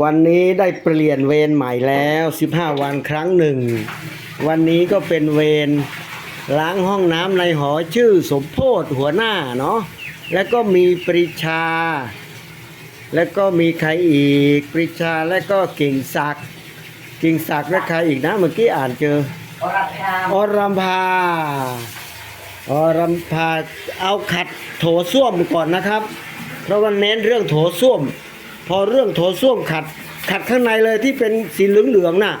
วันนี้ได้เปลี่ยนเวรใหม่แล้ว 15 วันครั้งหนึ่ง วันนี้ก็เป็นเวรล้างห้องน้ำในหอชื่อสมโพธหัวหน้าเนาะแล้วก็มีปริชา แล้วก็มีใครอีก ปริชาแล้วก็กิ่งศักดิ์กิ่งศักดิ์และใครอีกนะเมื่อกี้อ่านเจออรัชาอรัมพาอรัมพาเอาขัดโถส้วมก่อนนะครับ เพราะวันเน้นเรื่องโถส้วม พอเรื่องโถส้วมขัด ขัดข้างในเลยที่เป็นสีเหลืองๆน่ะ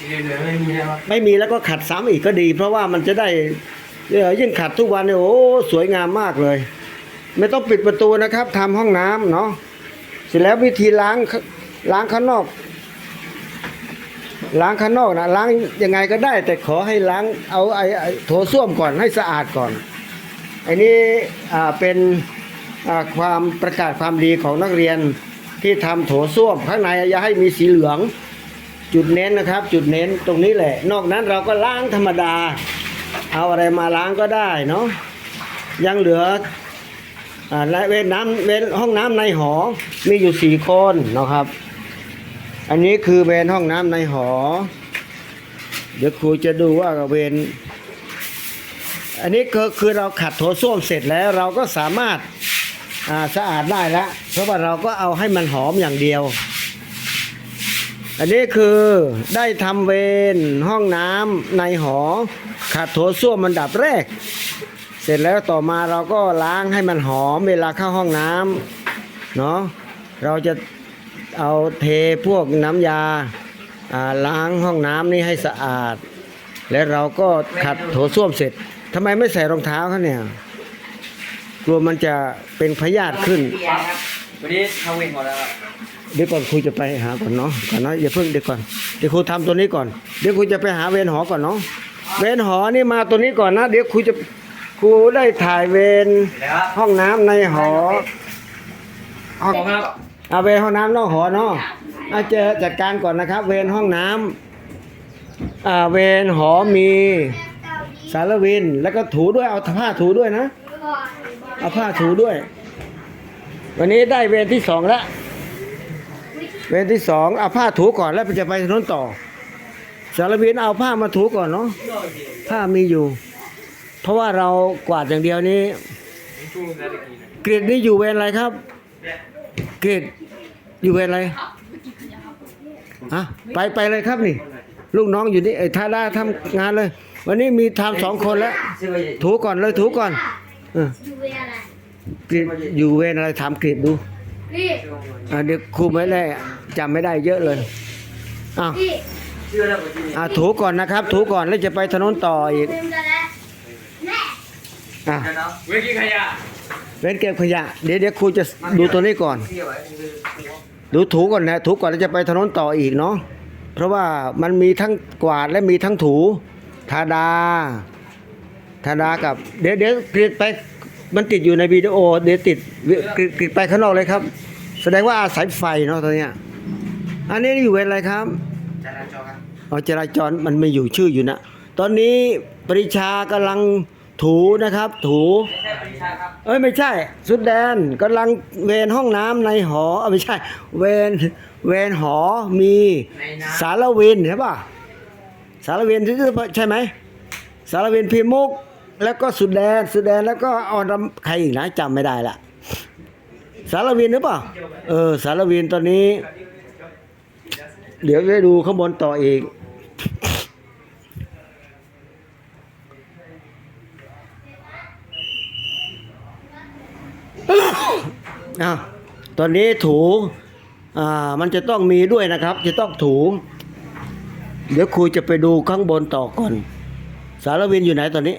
สีเหลืองไม่มีแล้วไม่มีแล้วก็ขัดซ้ำอีกก็ดี เพราะว่ามันจะได้เอ่อยิ่งขัดทุกวันเนี่ยโอ้สวยงามมากเลย ไม่ต้องปิดประตูนะครับทำห้องน้ำเนาะเสร็จแล้ววิธีล้างล้างข้างนอก ล้างข้างนอกนะล้างยังไงก็ได้ แต่ขอให้ล้างเอาไอ้ไอ้โถส้วมก่อนให้สะอาดก่อนไอ้นี้อ่าเป็นอ่า ความประกาศความดีของนักเรียนที่ทำโถส้วมข้างในอย่าให้มีสีเหลือง จุดเน้นนะครับ จุดเน้นตรงนี้แหละ นอกนั้นเราก็ล้างธรรมดา เอาอะไรมาล้างก็ได้เนาะยังเหลือและเว้นน้ำเว้นห้องน้ำในหอมีอยู่สี่คนนะครับ อันนี้คือเวนห้องน้ำในหอ เดี๋ยวครูจะดูว่าเวนอันนี้ก็คือเราขัดโถส้วมเสร็จแล้วเราก็สามารถ สะอาดได้แล้วเพราะว่าเราก็เอาให้มันหอมอย่างเดียว อันนี้คือได้ทำเวรห้องน้ำในหอขัดโถส้วมมันดับแรก เสร็จแล้วต่อมาเราก็ล้างให้มันหอมเวลาเข้าห้องน้ำเนาะเราจะเอาเทพวกน้ำยาล้างห้องน้ำนี่ให้สะอาด แล้วเราก็ขัดโถส้วมเสร็จทำไมไม่ใส่รองเท้าเขาเนี่ย กลัวมันจะเป็นพยาธิขึ้นเปียครับวันนี้ทำเวรหมดแล้วครับเดี๋ยวก่อนครูจะไปหาก่อนเนาะก่อนเนาะอย่าเพิ่งเดี๋ยวก่อนเดี๋ยวครูทำตัวนี้ก่อน เดี๋ยวครูจะไปหาเวรหอก่อนเนาะเวรหอนี่มาตัวนี้ก่อนนะ เดี๋ยวครูจะครูได้ถ่ายเวรแล้วครับห้องน้ำในหอห้องผมครับเอาเวรห้องน้ำนอกหอเนาะเอาเจอจัดการก่อนนะครับ เวรห้องน้ำอ่าเวรหอมีสารวินแล้วก็ถูด้วยเอาผ้าถูด้วยนะ เอาผ้าถูด้วย วันนี้ได้เวรที่สองแล้ว เวรที่สองเอาผ้าถูก่อนแล้วจะไปถนนต่อ สารวินเอาผ้ามาถูก่อนเนาะ ผ้ามีอยู่ เพราะว่าเรากวาดอย่างเดียวนี้ กรีดนี่อยู่เวรอะไรครับ กรีดอยู่เวรอะไร ฮะ ไปไปเลยครับนี่ ลูกน้องอยู่นี่ไอ้ทาด้าทำงานเลย วันนี้มีทำสองคนแล้ว ถูก่อนเลยถูก่อน อออยู่เวลอะไรกรีดอยู่เวรอะไรถามกรีดดูพี่อะเดี๋ยวครูไม่ได้จำไม่ได้เยอะเลยอ้าวพี่ซื้อแล้วก็ที่นี่อะถูก่อนนะครับ ถูก่อนแล้วจะไปถนนต่ออีกเป็นจะแล้วแน่อะกันเนาะเวรกินขยะเว้นเก็บขยะ เดี๋ยวเดี๋ยวครูจะดูตัวนี้ก่อน เที่ยวไว้คือดูถูก่อนนะถูก่อนแล้วจะไปถนนต่ออีกเนาะเพราะว่ามันมีทั้งกวาดและมีทั้งถูทาดา ทาดากับ เดี๋ยวเดี๋ยวกรีดไปมันติดอยู่ในวิดีโอ เดี๋ยวติดกรีดกรีดไปข้างนอกเลยครับ แสดงว่าอาศัยไฟเนาะตัวเนี้ยอันนี้อยู่เวรอะไรครับจราจรครับอ๋อจราจรมันไม่อยู่ชื่ออยู่นะตอนนี้ปริชากำลังถูนะครับ ถูไม่ใช่ปริชาครับเอ้ยไม่ใช่ สุดแดนกำลังเวรห้องน้ำในหอเอ้ยไม่ใช่ เวรเวรหอมีในน้สารวินใช่ป่ะสารวินที่ใช่ไหมสารวินพิมุก แล้วก็สุดแดนสุดแดนแล้วก็ออนรำใครอีกนะจำไม่ได้ละสารวินหรือเปล่าเออ สารวินตอนนี้ เดี๋ยวจะดูข้างบนต่ออีกอาตอนนี้ถูอ่ามันจะต้องมีด้วยนะครับ จะต้องถู เดี๋ยวครูจะไปดูข้างบนต่อก่อน สารวินอยู่ไหนตอนนี้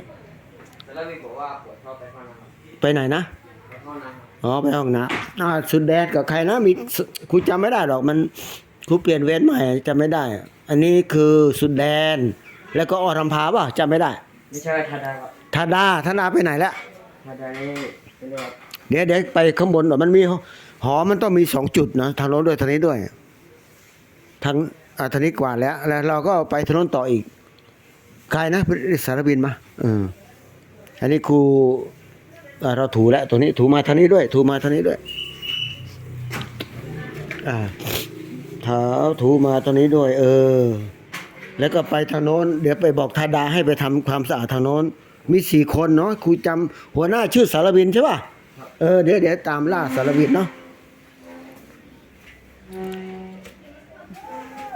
แต่แล้วมีบอกว่าปวดท้องไปห้องน้ำครับไปไหนนะไปห้องน้ำครับอ๋อไปห้องน้ำอ่าสุดแดนกับใครนะมีสุครูจำไม่ได้หรอกมันครูเปลี่ยนเวรใหม่จำไม่ได้อันนี้คือสุดแดน แล้วก็อรำพาป่ะจำไม่ได้ไม่ใช่ทาดาครับธาดาธนาไปไหนแล้วทาดานี่เป็นเรื่องเดี๋ยวเดี๋ยวไปข้างบนหน่อยมันมีหอมันต้องมีสองจุดนะทางโน้นด้วยทางนี้ด้วยทางอ่าทางนี้กว่าแล้ว แล้วเราก็ไปถนนต่ออีกใครนะสารบินมาเออ อันนี้ครูเราถูแล้วตัวนี้ถูมาทางนี้ด้วย ถูมาทางนี้ด้วยอ่าเท้าถูมาตรงนี้ด้วย เออ แล้วก็ไปทางโน้น เดี๋ยวไปบอกธาดาให้ไปทำความสะอาดทางโน้น มีสี่คนเนาะครูจำหัวหน้าชื่อสารวินใช่ป่ะเออเดี๋ยวเดี๋ยวตามล่าสารวินเนาะ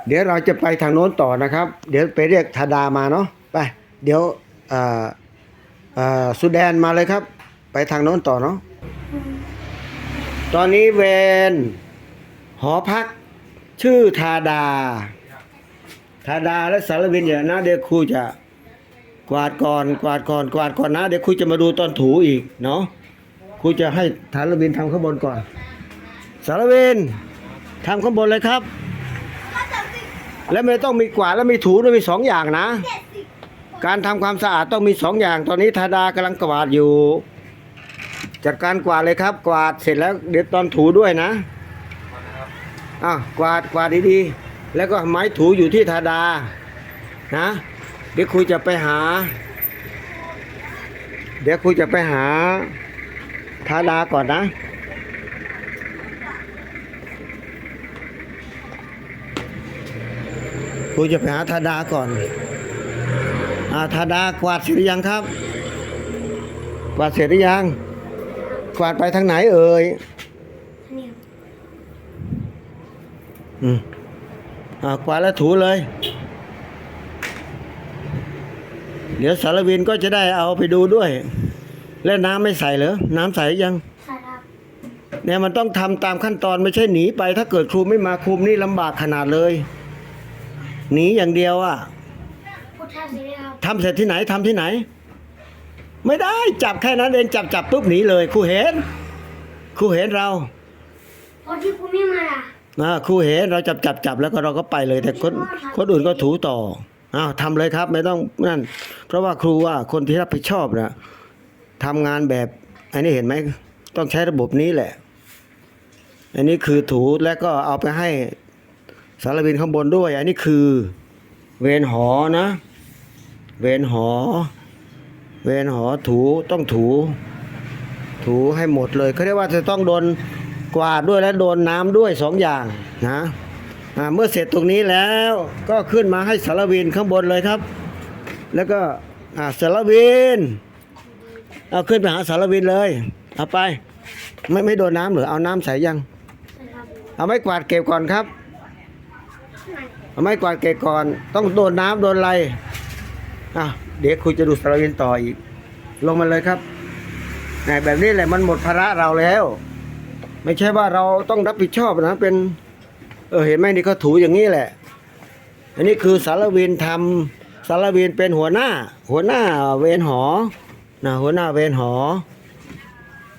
เดี๋ยวเราจะไปทางโน้นต่อนะครับ เดี๋ยวไปเรียกธาดามาเนาะไป เดี๋ยวอ่า อ่าสุดแดนมาเลยครับ ไปทางโน้นต่อเนาะตอนนี้เวนหอพัก ชื่อธาดาธาดาและสารวินอย่านะเดี๋ยวครูจะกวาดก่อนกวาดก่อนกวาดก่อนนะเดี๋ยวครูจะมาดูตอนถูอีกเนาะครูจะให้สารวินทำข้างบนก่อน สารวินทำข้างบนเลยครับ แล้วไม่ต้องมีกวาดแล้วมีถูด้วยมีสองอย่างนะ การทำความสะอาดต้องมีสองอย่าง ตอนนี้ธาดากำลังกวาดอยู่ จัดการกวาดเลยครับ กวาดเสร็จแล้วเดี๋ยวตอนถูด้วยนะอะกวาดกวาดดีๆ แล้วก็ไม้ถูอยู่ที่ธาดา นะ เดี๋ยวครูจะไปหา เดี๋ยวครูจะไปหาธาดาก่อนนะครูจะไปหาธาดาก่อน อาธาดากวาดเสร็จหรือยังครับ กวาดเสร็จหรือยัง กวาดไปทางไหนเอ่ยเนี่ยอืมอ่ากวาดแล้วถูเลย เดี๋ยวสารวินก็จะได้เอาไปดูด้วย แล้วน้ำไม่ใส่เหรอ น้ำใส่หรือยังใช่ครับเนี่ยมันต้องทำตามขั้นตอนไม่ใช่หนีไป ถ้าเกิดครูไม่มาคุมนี่ลำบากขนาดเลย หนีอย่างเดียวอะพุทธศิริครับ ทำเสร็จที่ไหนทำที่ไหน ไม่ได้จับแค่นั้นเองจับจับปุ๊บหนีเลยครูเห็นครูเห็นเราพอที่คุณไม่มาล่ะอ่าครูเห็นเราจับจับจับแล้วก็เราก็ไปเลย แต่คนคนอื่นก็ถูต่ออ้าวทำเลยครับ ไม่ต้องนั่น เพราะว่าครูว่าคนที่รับผิดชอบนะทำงานแบบอันนี้เห็นไหมต้องใช้ระบบนี้แหละ อันนี้คือถูแล้วก็เอาไปให้สารวินข้างบนด้วย อันนี้คือเวรหอนะ เวรหอ เวรหอถูต้องถู ถูให้หมดเลยเขาเรียกว่าจะต้องโดนกวาดด้วยและโดนน้ำด้วยสองอย่างนะเมื่อเสร็จตรงนี้แล้วก็ขึ้นมาให้สารวินข้างบนเลยครับ แล้วก็สารวินเอาขึ้นไปหาสารวินเลยเอาไป ไม่ไม่โดนน้ำหรือเอาน้ำใส่ยัง เอาไม้กวาดเก็บก่อนครับ เอาไม้กวาดเก็บก่อน ต้องโดนน้ำโดนอะไร อะเดี๋ยวคุณจะดูสารวินต่ออีก ลงมาเลยครับแหม่แบบนี้แหละมันหมดภาระเราแล้ว ไม่ใช่ว่าเราต้องรับผิดชอบนะเป็น เออเห็นไหมนี่เขาถูอย่างนี้แหละ อันนี้คือสารวินทำสารวินเป็นหัวหน้า หัวหน้าเวรหอนะหัวหน้าเวรหอ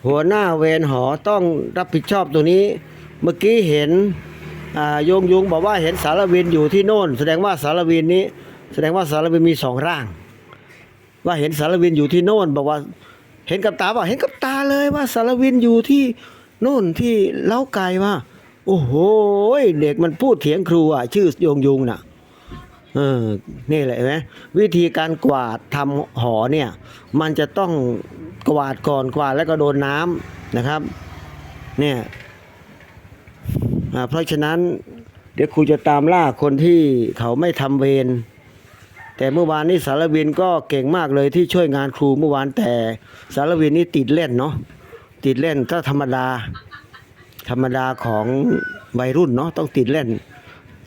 หัวหน้าเวรหอต้องรับผิดชอบตรงนี้ เมื่อกี้เห็นอ่าโยงยุงบอกว่าเห็นสารวินอยู่ที่โน่น แสดงว่าสารวินนี้ แสดงว่าสารวินมีสองร่าง ว่าเห็นสารวินอยู่ที่โน่นบอกว่า เห็นกับตาว่าเห็นกับตาเลยว่าสารวินอยู่ที่โน่นที่เล้าไก่ว่า โอ้โหเด็กมันพูดเถียงครูอะ ชื่อโยงยุงน่ะเออนี่แหละไหมวิธีการกวาดทำหอเนี่ย มันจะต้องกวาดก่อนกวาดแล้วก็โดนน้ำนะครับ เนี่ยเพราะฉะนั้นเดี๋ยวครูจะตามล่าคนที่เขาไม่ทำเวร แต่เมื่อวานนี้สารวินก็เก่งมากเลยที่ช่วยงานครูเมื่อวานแต่สารวินนี่ติดเล่นเนาะติดเล่นถ้าธรรมดา ธรรมดาของวัยรุ่นเนาะต้องติดเล่น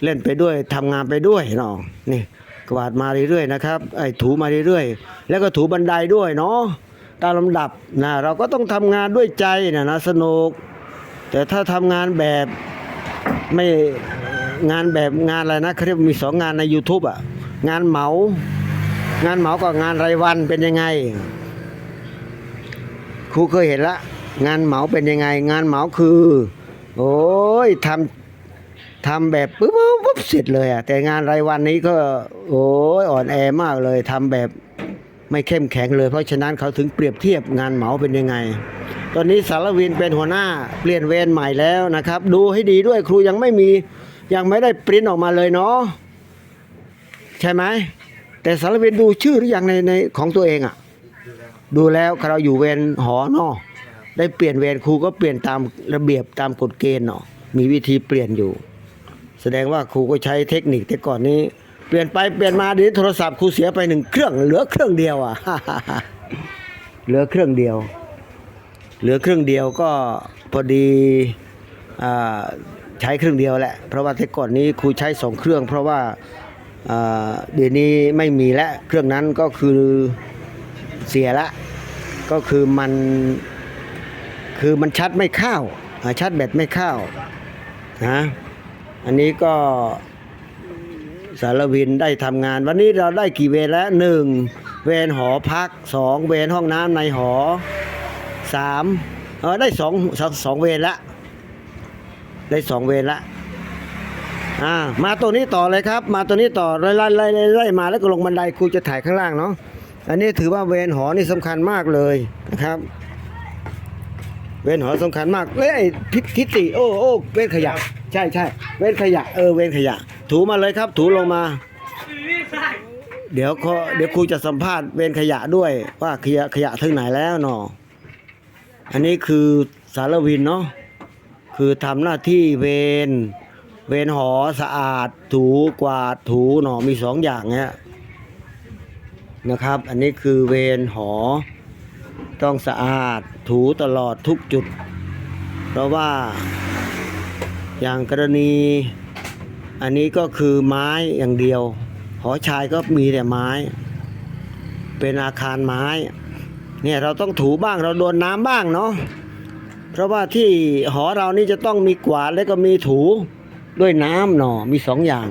เล่นไปด้วยทำงานไปด้วยเนาะนี่กวาดมาเรื่อยๆนะครับไอ้ถูมาเรื่อยๆ แล้วก็ถูบันไดด้วยเนาะตามลำดับนะเราก็ต้องทำงานด้วยใจนะนะสนุก แต่ถ้าทำงานแบบไม่งานแบบงานอะไรนะเขาเรียกมีสองงานใน YouTube อะ งานเหมา งานเหมากับงานรายวันเป็นยังไง ครูเคยเห็นละ งานเหมาเป็นยังไง งานเหมาคือ โอ้ยทำทำแบบปุ๊บปุ๊บปุ๊บเสร็จเลยอะแต่งานรายวันนี้ก็ โอ้ยอ่อนแอมากเลยทำแบบไม่เข้มแข็งเลยเพราะฉะนั้นเขาถึงเปรียบเทียบงานเหมาเป็นยังไง ตอนนี้สารวินเป็นหัวหน้าเปลี่ยนเวรใหม่แล้วนะครับ ดูให้ดีด้วยครูยังไม่มียังไม่ได้ปริ้นออกมาเลยเนาะ ใช่ไหมแต่สารวินดูชื่อหรือยังในในของตัวเองอะ ดูแล้วเราอยู่เวรหอนาะได้เปลี่ยนเวรครูก็เปลี่ยนตามระเบียบตามกฎเกณฑ์เนาะมีวิธีเปลี่ยนอยู่ แสดงว่าครูก็ใช้เทคนิคแต่ก่อนนี้ เปลี่ยนไปเปลี่ยนมาเดี๋ยวโทรศัพท์ครูเสียไปหนึ่งเครื่อง เหลือเครื่องเดียวอะเหลือเครื่องเดียว เหลือเครื่องเดียวก็พอดีอ่าใช้เครื่องเดียวแหละเพราะว่าแต่ก่อนนี้ครูใช้สองเครื่อง เพราะว่า เดี๋ยวนี้ไม่มีแล้วเครื่องนั้นก็คือเสียละ ก็คือมันคือมันชัดไม่เข้าชัดแบตไม่เข้านะอันนี้ก็สารวินได้ทำงาน วันนี้เราได้กี่เวรแล้วหนึ่งเวรหอพักสองเวรห้องน้ำในหอสามเออได้สองสองเวรละได้สองเวรละ อ่ามาตัวนี้ต่อเลยครับ มาตัวนี้ต่อไล่ไล่ไล่ไล่มาแล้วก็ลงบันไดครูจะถ่ายข้างล่างเนาะอันนี้ถือว่าเวรหอนี่สำคัญมากเลยนะครับ เวรหอสำคัญมากเลยไอ้ทิศทิโอ้โอ้เวรขยะ ใช่ใช่เวรขยะเออเวรขยะ ถูมาเลยครับ ถูลงมา เดี๋ยวเดี๋ยวครูจะสัมภาษณ์เวรขยะด้วยว่าขยะขยะถึงไหนแล้วเนาะอันนี้คือสารวินเนาะคือทำหน้าที่เวร เวรหอสะอาดถูกวาดถูเนาะมีสองอย่างเนี้ยนะครับ อันนี้คือเวรหอ ต้องสะอาดถูตลอดทุกจุด เพราะว่า อย่างกรณี อันนี้ก็คือไม้อย่างเดียว หอชายก็มีแต่ไม้ เป็นอาคารไม้ เนี่ยเราต้องถูบ้างเราโดนน้ำบ้างเนาะเพราะว่าที่หอเรานี่จะต้องมีกวาดแล้วก็มีถู ด้วยน้ำเนาะมีสองอย่าง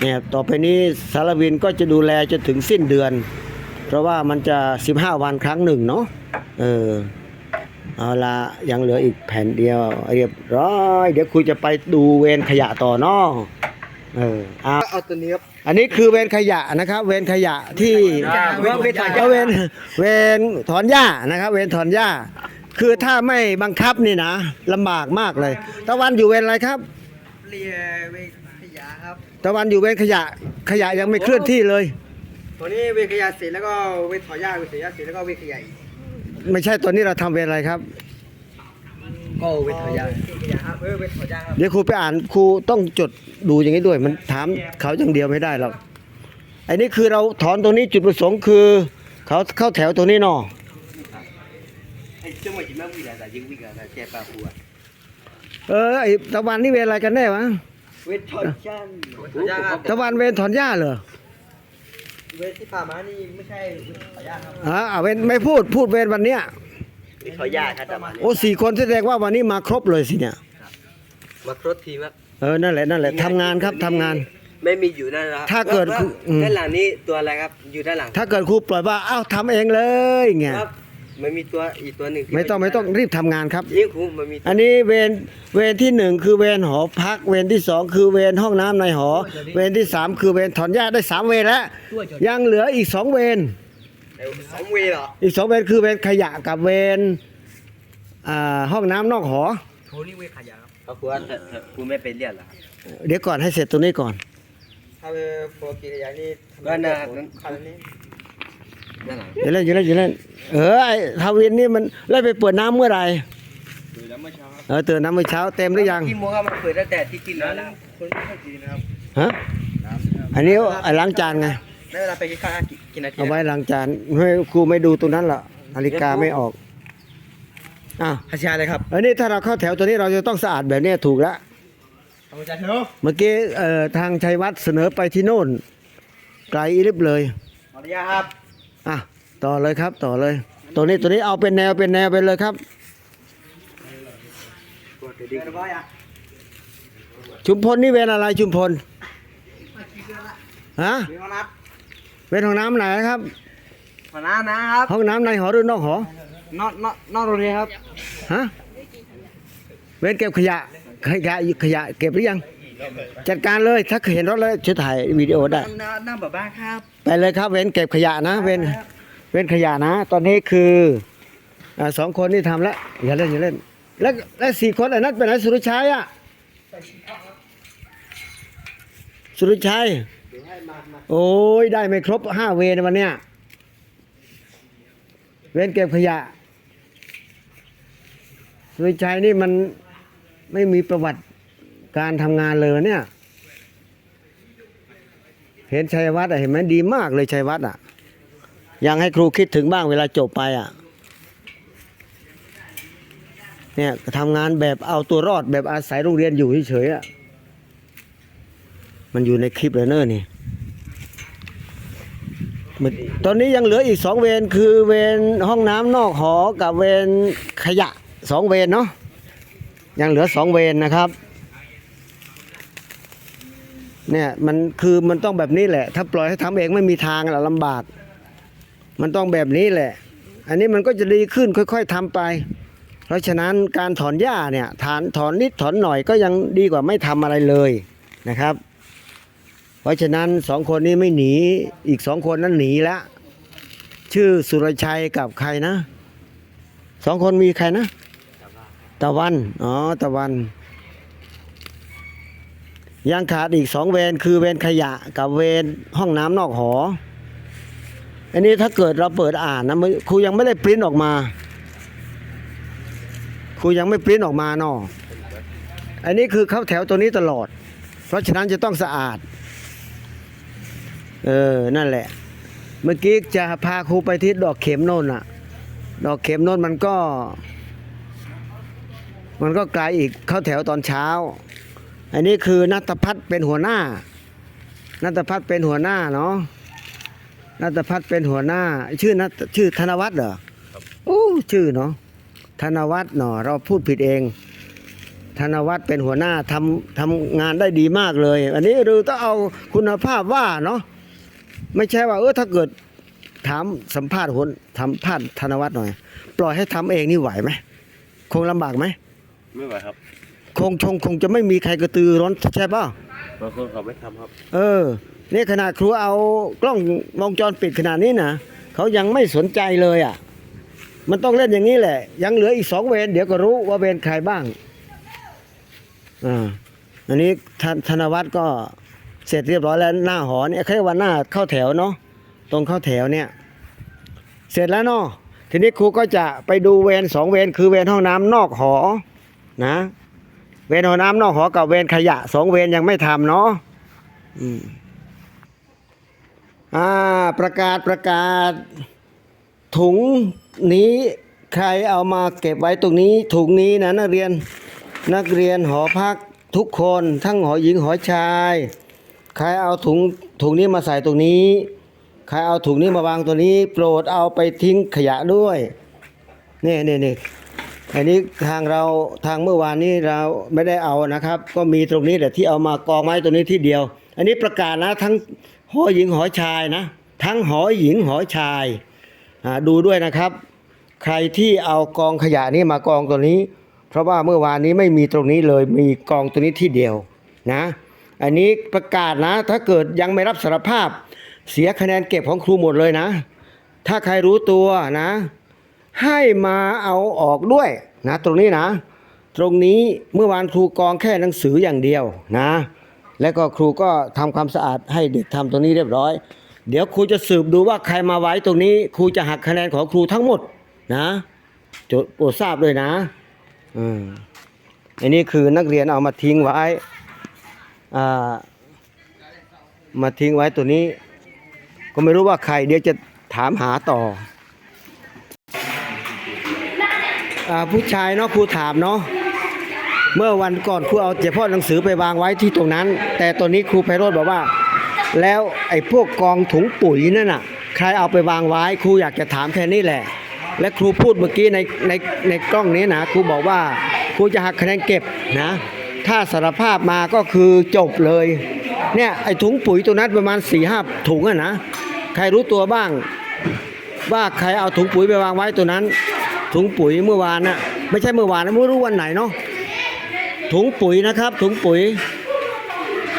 เนี่ยต่อไปนี้สารวินก็จะดูแลจนถึงสิ้นเดือน เพราะว่ามันจะ 15 วันครั้งหนึ่งเนาะเออเอาละยังเหลืออีกแผ่นเดียว เรียบร้อยเดี๋ยวคุยจะไปดูเวรขยะต่อเนาะเออเอาเอาตัวนี้ครับอันนี้คือเวรขยะนะครับ เวรขยะที่เวรเวรถอนหญ้าเวรเวรถอนหญ้านะครับ เวรถอนหญ้า คือถ้าไม่บังคับนี่นะลำบากมากเลยตะวันอยู่เวรอะไรครับ เรียเวขยะครับ ตะวันอยู่เวรขยะขยะยังไม่เคลื่อนที่เลย ตัวนี้เวขยะเสร็จแล้วก็เวถอนหญ้าเวขยะเสร็จแล้วก็เวขยะอีกไม่ใช่ตัวนี้เราทำเวรอะไรครับ ก็เวถอนหญ้าขยะครับเออเวถอนหญ้าครับเดี๋ยวครูไปอ่านครูต้องจดดูอย่างนี้ด้วย มันถามเขาอย่างเดียวไม่ได้หรอกไอ้นี่คือเราถอนตรงนี้จุดประสงค์คือ เขาเข้าแถวตรงนี้เนาะ ไอ้จังหวะที่แม่วิ่งอะไรยิงวิ่งอะไรแกปลาหัว เออไอ้ตะวันนี่เวรอะไรกันแน่วะเวทถอนหญ้าเวทถอนหญ้าครับตะวันเวรถอนหญ้าเหรอเวทที่ผ่านมานี่ไม่ใช่เวทถอนหญ้าครับอ่าอ่าเวรไม่พูดพูดเวรวันเนี้ยเวทถอนหญ้าครับประมาณนี้โอ้สี่คนแสดงว่าวันนี้มาครบเลยสิเนี่ยมาครบทีมครับเออนั่นแหละนั่นแหละทำงานครับทำงาน ไม่มีอยู่นั่นแล้วถ้าเกิดแล้วอืมด้านหลังนี้ตัวอะไรครับอยู่ด้านหลัง ถ้าเกิดครูปล่อยว่าอ้าวทำเองเลยเงี้ยครับ มันมีตัวอีกตัวหนึ่งที่ไม่ต้องไม่ต้องรีบทำงานครับยิ่งครูมันมีตัวอันนี้เวรเวรที่หนึ่งคือเวรหอพัก เวรที่สองคือเวรห้องน้ำในหอ เวรที่สามคือเวรถอนหญ้าได้สามเวรแล้ว ยังเหลืออีกสองเวรเอ้ยสองเวเหรออีกสองเวรคือเวรขยะกับเวรอ่าห้องน้ำนอกหอ โทนี่เวขยะครับเขาคือว่าเธอเธอครูไม่ไปเรียนเหรอครับเดี๋ยวก่อนให้เสร็จตัวนี้ก่อน ถ้าเป็นโปรกีขยะนี่ก็นะครับคันนี้ด้านหลัง อย่าเล่นอย่าเล่นอย่าเล่นเออไอ้ทาวินนี่มันไล่ไปเปิดน้ำเมื่อไหร่ดูแล้วเมื่อเช้าเออเตือนน้ำเมื่อเช้าเต็มหรือยังกี่โมงครับมันเปิดตั้งแต่ที่กินแล้วแล้วคนไม่ค่อยกินนะครับฮะอันนี้ไอ้ล้างจานไงได้เวลาไปกินข้าวกี่นาทีเอาไว้ล้างจานไม่ครูไม่ดูตัวนั้นหรอกนาฬิกาไม่ออกอะฮัชชาเลยครับอันนี้ถ้าเราเข้าแถวตัวนี้เราจะต้องสะอาดแบบเนี้ยถูกแล้วขอบคุณจ้าเถอะเมื่อกี้เอ่อทางชัยวัฒน์เสนอไปที่โน่น ไกลอีลิบเลยขออนุญาตครับ อะต่อเลยครับต่อเลย ตัวนี้ตัวนี้เอาเป็นแนวเป็นแนวไปเลยครับเดี๋ยวเรียบร้อยอะชุมพลนี่เวรอะไรชุมพลฮะมีห้องน้เวรห้องน้ำไหนครับำห้องน้ำนะครับ ห้องน้ำในหอหรือนอกหอนอกนอกนอกโรงเรียนครับฮะเวรเก็บขยะขยะขยะเก็บหรือยัง จัดการเลยถ้าเห็นรถแล้วจะถ่ายวิดีโอได้น้ำน้ำแบบบ้าครับไปเลยครับเวรเก็บขยะนะเวรเวรขยะนะ ตอนนี้คืออ่าสองคนนี่ทำแล้วอย่าเล่นอย่าเล่น แล้วแล้วสี่คนไอ้นัทเป็นไหนสุรชัยอะสุรชัยโอ้ยได้ไม่ครบห้าเวรวันเนี้ยเวรเก็บขยะสุรชัยนี่มันไม่มีประวัติ การทำงานเลยเนี่ย เห็นชัยวัฒน์อะเห็นไหมดีมากเลยชัยวัฒน์อะยังให้ครูคิดถึงบ้างเวลาจบไปอะเนี่ยทำงานแบบเอาตัวรอดแบบอาศัยโรงเรียนอยู่เฉยๆอะมันอยู่ในคลิปเลยเนอะนี่ตอนนี้ยังเหลืออีกสองเวรคือเวรห้องน้ำนอกหอกับเวรขยะสองเวรเนาะยังเหลือสองเวรนะครับ เนี่ยมันคือมันต้องแบบนี้แหละ ถ้าปล่อยให้ทำเองไม่มีทางหรอกลำบาก มันต้องแบบนี้แหละ อันนี้มันก็จะดีขึ้นค่อย ๆทำไป เพราะฉะนั้นการถอนหญ้าเนี่ยถอนถอนนิดถอนหน่อยก็ยังดีกว่าไม่ทำอะไรเลยนะครับ เพราะฉะนั้นสองคนนี้ไม่หนีอีกสองคนนั้นหนีแล้วชื่อสุรชัยกับใครนะสองคนมีใครนะตะวันอ๋อตะวัน ยังขาดอีกสองเวรคือเวรขยะกับเวรห้องน้ำนอกหอ อันนี้ถ้าเกิดเราเปิดอ่านนะครูยังไม่ได้ปริ้นออกมา ครูยังไม่ปริ้นออกมาเนาะอันนี้คือเข้าแถวตัวนี้ตลอด เพราะฉะนั้นจะต้องสะอาด เออ นั่นแหละ เมื่อกี้จะพาครูไปที่ดอกเข็มโน่นน่ะดอกเข็มโน่นมันก็ มันก็ไกลอีกเข้าแถวตอนเช้า อันนี้คือนัตพัฒน์เป็นหัวหน้า นัตพัฒน์เป็นหัวหน้าเนาะนัตพัฒน์เป็นหัวหน้า ชื่อนัทชื่อธนวัฒน์เหรอโอ้ชื่อเนาะธนวัฒน์เนาะเราพูดผิดเอง ธนวัฒน์เป็นหัวหน้าทำทำงานได้ดีมากเลย อันนี้เราต้องเอาคุณภาพว่าเนาะไม่ใช่ว่าเออถ้าเกิดถามสัมภาษณ์คนทำพาษณ์ธนวัฒน์หน่อย ปล่อยให้ทำเองนี่ไหวไหมคงลำบากไหมไม่ไหวครับ คงชงคงจะไม่มีใครกระตือร้นใช่ป่ะบางคนเขาไม่ทำครับ เออนี่ขนาดครูเอากล้องวงจรปิดขนาดนี้นะเขายังไม่สนใจเลยอะ มันต้องเล่นอย่างนี้แหละ ยังเหลืออีกสองเวรเดี๋ยวก็รู้ว่าเวรใครบ้างอ่าอันนี้ธนธนวัฒน์ก็เสร็จเรียบร้อยแล้วหน้าหอเนี่ยเขาเรียกว่าหน้าเข้าแถวเนาะตรงเข้าแถวเนี่ย เสร็จแล้วเนาะทีนี้ครูก็จะไปดูเวรสองเวรคือเวรห้องน้ำนอกหอนะ เวรห้อน้ำนอกหอกับเวรขยะสองเวรยังไม่ทำเนาะอ่าประกาศประกาศ ถุงนี้ใครเอามาเก็บไว้ตรงนี้ ถุงนี้นะนักเรียนนักเรียนหอพักทุกคนทั้งหอหญิงหอชาย ใครเอาถุงถุงนี้มาใส่ตรงนี้ ใครเอาถุงนี้มาวางตัวนี้ โปรดเอาไปทิ้งขยะด้วยนี่นี่นี่ อันนี้ทางเราทางเมื่อวานนี้เราไม่ได้เอานะครับ ก็มีตรงนี้แหละที่เอามากองไว้ตรงนี้ที่เดียว อันนี้ประกาศนะทั้งหอหญิงหอชายนะ ทั้งหอหญิงหอชายดูด้วยนะครับ ใครที่เอากองขยะนี้มากองตัวนี้ เพราะว่าเมื่อวานนี้ไม่มีตรงนี้เลยมีกองตัวนี้ที่เดียวนะ อันนี้ประกาศนะ ถ้าเกิดยังไม่รับสารภาพ เสียคะแนนเก็บของครูหมดเลยนะ ถ้าใครรู้ตัวนะ ให้มาเอาออกด้วยนะตรงนี้นะ ตรงนี้เมื่อวานครูกองแค่หนังสืออย่างเดียวนะ แล้วก็ครูก็ทำความสะอาดให้เด็กทำตรงนี้เรียบร้อย เดี๋ยวครูจะสืบดูว่าใครมาไว้ตรงนี้ครูจะหักคะแนนของครูทั้งหมดนะจทย์โปรดทราบด้วยนะอืมอันนี้คือนักเรียนเอามาทิ้งไว้อ่ามาทิ้งไว้ตัวนี้ ก็ไม่รู้ว่าใครเดี๋ยวจะถามหาต่อ ผู้ชายเนาะครูถามเนาะเมื่อวันก่อนครูเอาเฉพาะหนังสือไปวางไว้ที่ตรงนั้น แต่ตอนนี้ครูไพโรธบอกว่า แล้วไอ้พวกกองถุงปุ๋ยนั่นน่ะ ใครเอาไปวางไว้ครูอยากจะถามแค่นี้แหละ และครูพูดเมื่อกี้ในในในกล้องนี้นะครูบอกว่าครูจะหักคะแนนเก็บนะ ถ้าสารภาพมาก็คือจบเลยเนี่ยไอ้ถุงปุ๋ยตัวนั้นประมาณ4ี่ห้าถุงอะนะ ใครรู้ตัวบ้าง ว่าใครเอาถุงปุ๋ยไปวางไว้ตัวนั้น ถุงปุ๋ยเมื่อวานน่ะไม่ใช่เมื่อวานนะไม่รู้วันไหนเนาะถุงปุ๋ยนะครับ ถุงปุ๋ย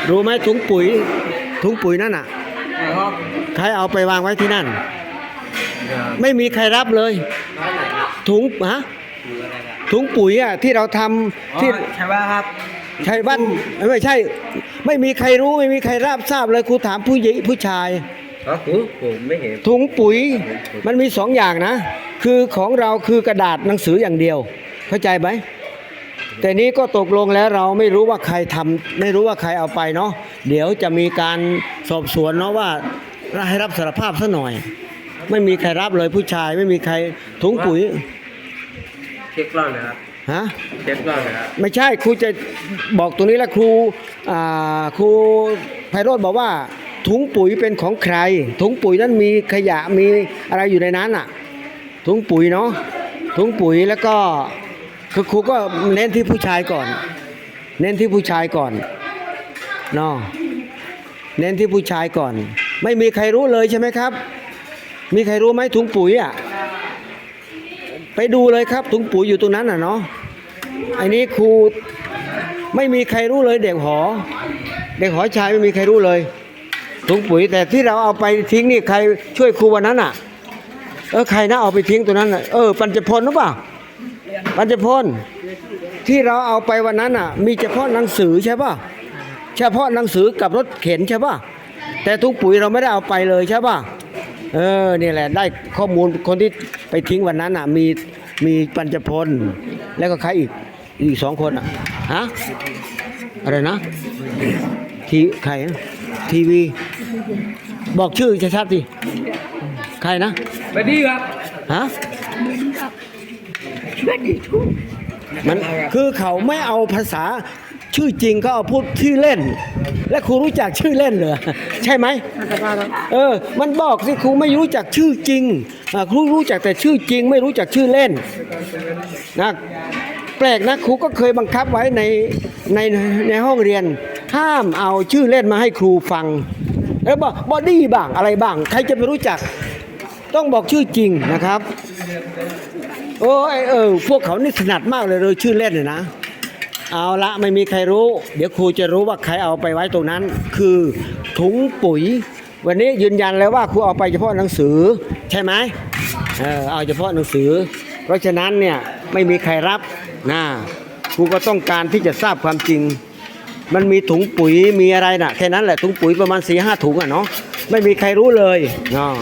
รู้ไหมถุงปุ๋ย ถุงปุ๋ยนั่นน่ะใครเอาไปวางไว้ที่นั่น ไม่มีใครรับเลย ถุงฮะถุงปุ๋ยอะที่เราทำที่ใช่ป่ะครับใช่บ้านไม่ใช่ ไม่มีใครรู้ไม่มีใครรับทราบเลยครูถามผู้หญิงผู้ชาย อ๋อผมผมไม่เห็น ถุงปุ๋ยมันมีสองอย่างนะ คือของเราคือกระดาษหนังสืออย่างเดียว เข้าใจไหมแต่นี้ก็ตกลงแล้วเราไม่รู้ว่าใครทำไม่รู้ว่าใครเอาไปเนาะเดี๋ยวจะมีการสอบสวนเนาะว่าให้รับสารภาพซะหน่อย ไม่มีใครรับเลยผู้ชายไม่มีใครถุงปุ๋ยเช็คกล้องนะครับฮะเช็คกล้องนะครับไม่ใช่ครูจะบอกตรงนี้แล้วครูอ่าครูไพโรธบอกว่า ถุงปุ๋ยเป็นของใคร ถุงปุ๋ยนั้นมีขยะมีอะไรอยู่ในนั้นอะ ถุงปุ๋ยเนาะถุงปุ๋ยแล้วก็คือครูก็เน้นที่ผู้ชายก่อน เน้นที่ผู้ชายก่อนเนาะเน้นที่ผู้ชายก่อน ไม่มีใครรู้เลยใช่ไหมครับ มีใครรู้ไหมถุงปุ๋ยอะไปดูเลยครับถุงปุ๋ยอยู่ตรงนั้นอะเนาะอันนี้ครูไม่มีใครรู้เลยเด็กหอ เด็กหอชายไม่มีใครรู้เลย ถุงปุ๋ยแต่ที่เราเอาไปทิ้งนี่ใครช่วยครูวันนั้นอะ เออใครนะเอาไปทิ้งตัวนั้นน่ะเออปัญจพลหรือเปล่าปัญจพลที่เราเอาไปวันนั้นอะ มีเฉพาะหนังสือใช่ป่ะเฉพาะหนังสือกับรถเข็นใช่ป่ะแต่ถุงปุ๋ยเราไม่ได้เอาไปเลยใช่ป่ะเออนี่แหละได้ข้อมูลคนที่ไปทิ้งวันนั้นอะ มีมีปัญจพลแล้วก็ใครอีกอีกสองคนอะฮะอะไรนะทีใครนะทีวี บอกชื่อชัดๆสิใครนะไปดีครับฮะมันคือเขาไม่เอาภาษาชื่อจริงเขาเอาพูดชื่อเล่น และครูรู้จักชื่อเล่นเหรอใช่ไหมเออ มันบอกสิครูไม่รู้จักชื่อจริงอ่าครูรู้จักแต่ชื่อจริง ไม่รู้จักชื่อเล่นนะแปลกนะครูก็เคยบังคับไว้ในในในห้องเรียน ห้ามเอาชื่อเล่นมาให้ครูฟัง แล้วบอกบอดี้บ้างอะไรบ้าง ใครจะไปรู้จัก ต้องบอกชื่อจริงนะครับ โอ้ยเออพวกเขานี่ถนัดมากเลยเลยชื่อเล่นเลยนะ เอาละไม่มีใครรู้ เดี๋ยวครูจะรู้ว่าใครเอาไปไว้ตรงนั้น คือถุงปุ๋ย วันนี้ยืนยันแล้วว่าครูเอาไปเฉพาะหนังสือใช่ไหมเออเอาเฉพาะหนังสือ เพราะฉะนั้นเนี่ยไม่มีใครรับนะครูก็ต้องการที่จะทราบความจริง มันมีถุงปุ๋ยมีอะไรน่ะแค่นั้นแหละถุงปุ๋ยประมาณสี่ห้าถุงอะเนาะไม่มีใครรู้เลยเนาะ